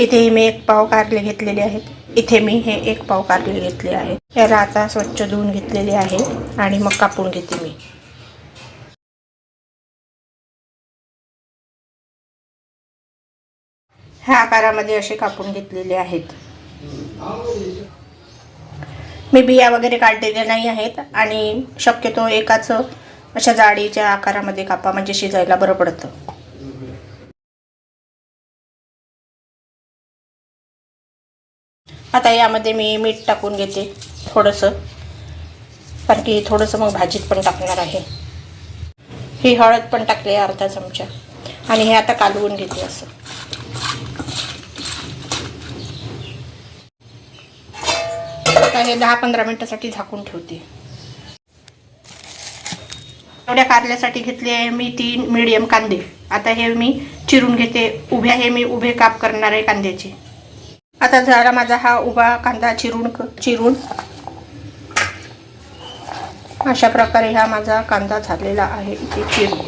इथे मी एक पाव कारले घेतलेले आहेत. इथे मी हे एक पाव कारले घेतले आहे. याला आता स्वच्छ धुवून घेतलेले आहे आणि मग कापून घेते मी. ह्या आकारामध्ये असे कापून घेतलेले आहेत. मी बिया वगैरे काढलेल्या नाही आहेत आणि शक्यतो एकाच अशा जाडीच्या आकारामध्ये कापा म्हणजे शिजायला बरं पडतं. आता यामध्ये मी मीठ टाकून घेते थोडंसं कारण की थोडंसं मग भाजीत पण टाकणार आहे. ही हळद पण टाकली आहे अर्धा चमचा. आणि हे आता कालवून घेते असं. आता हे दहा पंधरा मिनटासाठी झाकून ठेवते. एवढ्या कारल्यासाठी घेतले आहे मी तीन मीडियम कांदे. आता हे मी चिरून घेते. उभ्या हे मी उभे काप करणार आहे कांद्याचे. आता झाला माझा हा उभा कांदा चिरून चिरून. अशा प्रकारे हा माझा कांदा झालेला आहे इथे चिरून.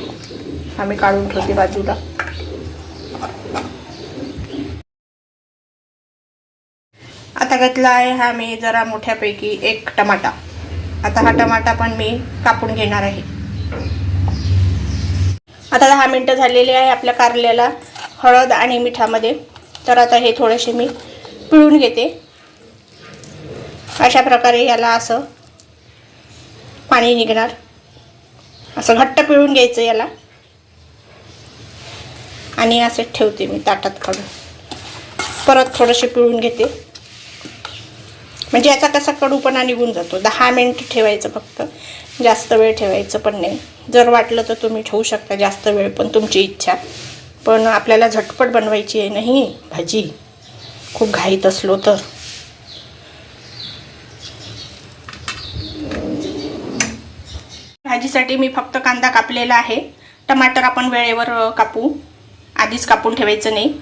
हा मी काढून ठेवते बाजूला. आता घेतला आहे हा मी जरा मोठ्यापैकी एक टमाटा. आता हा टमाटा पण मी कापून घेणार आहे. आता दहा मिनटं झालेली आहे आपल्या कारल्याला हळद आणि मिठामध्ये. तर आता हे थोडेसे मी पिळून घेते. अशा प्रकारे याला असं पाणी निघणार. असं घट्ट पिळून घ्यायचं याला. आणि असे ठेवते मी ताटात काढून. परत थोडंसे पिळून घेते. म्हणजे याचा कसा कडूपणा निघून जातो. दहा मिनिट ठेवायचं फक्त. जास्त वेळ ठेवायचं पण नाही. जर वाटलं तर तुम्ही ठेवू शकता. जास्त वेळ पण तुमची इच्छा. पण आपल्याला झटपट बनवायची आहे नाही भाजी? खूप घाईत असलो तर. भाजीसाठी मी फक्त कांदा कापलेला आहे. टमाटर आपण वेळेवर कापू. आधीच कापून ठेवायचं नाही.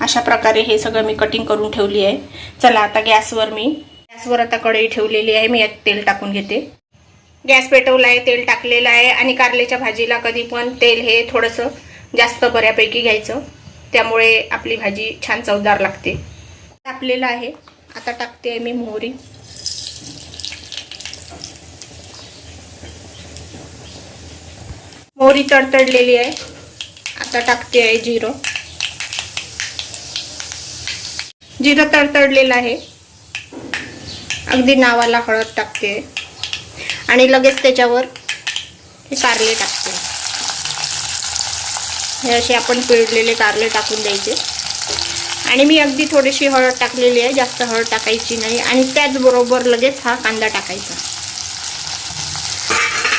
अशा प्रकारे हे सगळं मी कटिंग करून ठेवली आहे. चला आता गॅसवर मी. गॅसवर आता कढई ठेवलेली आहे. मी यात तेल टाकून घेते. गॅस पेटवला आहे तेल टाकलेलं आहे. आणि कारल्याच्या भाजीला कधी पण तेल हे थोडंसं जास्त बऱ्यापैकी घ्यायचं. त्यामुळे आपली भाजी छान चवदार लागते. टाकलेलं आहे. आता टाकते आहे मी मोहरी. मोहरी तडतडलेली आहे. आता टाकते आहे जिरं. जिरं तडतडलेलं आहे. अगदी नावाला हळद टाकते. आणि लगेच त्याच्यावर हे कारले टाकते. हे असे आपण पिळलेले कारले टाकून द्यायचे. आणि मी अगदी थोडीशी हळद टाकलेली आहे जास्त हळद टाकायची नाही. आणि त्याचबरोबर लगेच हा कांदा टाकायचा.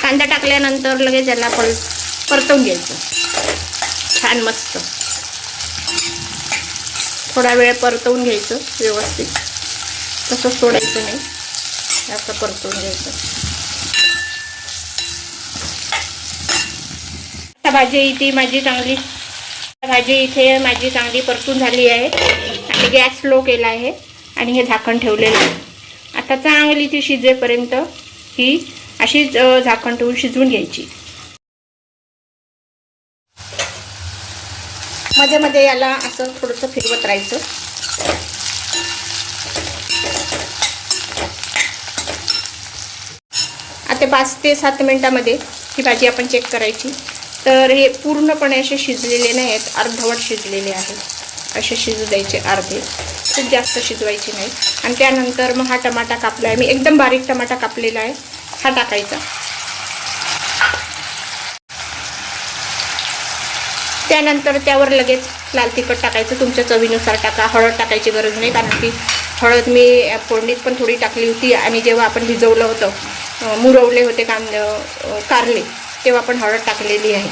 कांदा टाकल्यानंतर लगेच याला पर परतवून घ्यायचं. छान मस्त. थोडा वेळ परतवून घ्यायचं व्यवस्थित. तसं सोडायचं नाही. जास्त परतवून घ्यायचं आता भाजी इथे माझी चांगली. भाजी इथे माझी चांगली परतून झाली आहे. आणि गॅस स्लो केला आहे. आणि हे झाकण ठेवलेलं आहे. आता चांगली ती शिजेपर्यंत ही अशीच झाकण ठेवून शिजवून घ्यायची. मध्ये मध्ये याला असं थोडंसं फिरवत राहायचं. आता पाच ते सात मिनिटामध्ये ही भाजी आपण चेक करायची. तर हे पूर्णपणे असे शिजलेले नाही आहेत अर्धवट शिजलेले आहेत. असे शिजू द्यायचे अर्धे. खूप जास्त शिजवायचे नाही. आणि त्यानंतर मग हा टमाटा कापला आहे मी एकदम बारीक टमाटा कापलेला आहे. हा टाकायचा. त्यानंतर त्यावर लगेच लाल तिखट टाकायचं. तुमच्या चवीनुसार टाका. हळद टाकायची गरज नाही. कारण की हळद मी फोडणीत पण थोडी टाकली होती. आणि जेव्हा आपण भिजवलं होतं मुरवले होते कांद कारले तेव्हा पण हळद टाकलेली आहे.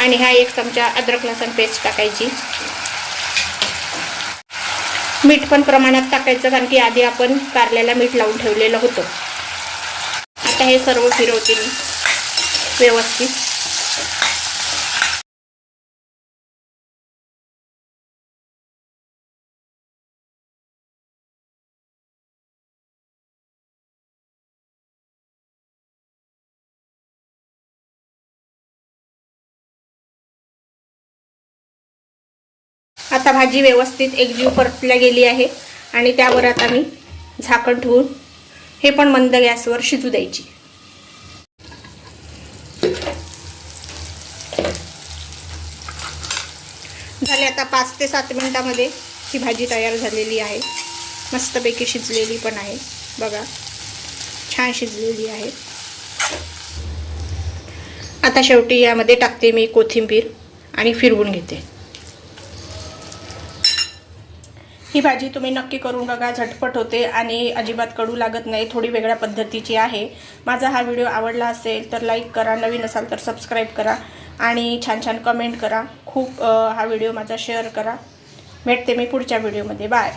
आणि हा एक चमचा अद्रक लसण पेस्ट टाकायची. मीठ पण प्रमाणात टाकायचं कारण की आधी आपण कारल्याला मीठ लावून ठेवलेलं होतं. आता हे सर्व फिरवते मी व्यवस्थित. आता भाजी व्यवस्थित एकजीव परतल्या गेली आहे आणि त्यावर आता मी झाकण ठेवून हे पण मंद गॅसवर शिजू द्यायची. झाले आता पाच ते सात मिनटामध्ये ही भाजी तयार झालेली आहे. मस्तपैकी शिजलेली पण आहे. बघा छान शिजलेली आहे. आता शेवटी यामध्ये टाकते मी कोथिंबीर आणि फिरवून घेते. ही भाजी तुम्ही नक्की करून बघा झटपट होते आणि अजिबात कडू लागत नाही थोडी वेगळ्या पद्धतीची आहे. माझा हा व्हिडिओ आवडला असेल तर लाईक करा नवीन असाल तर सबस्क्राईब करा आणि छान छान कमेंट करा. खूप हा व्हिडिओ माझा शेअर करा. भेटते मी पुढच्या व्हिडिओमध्ये. बाय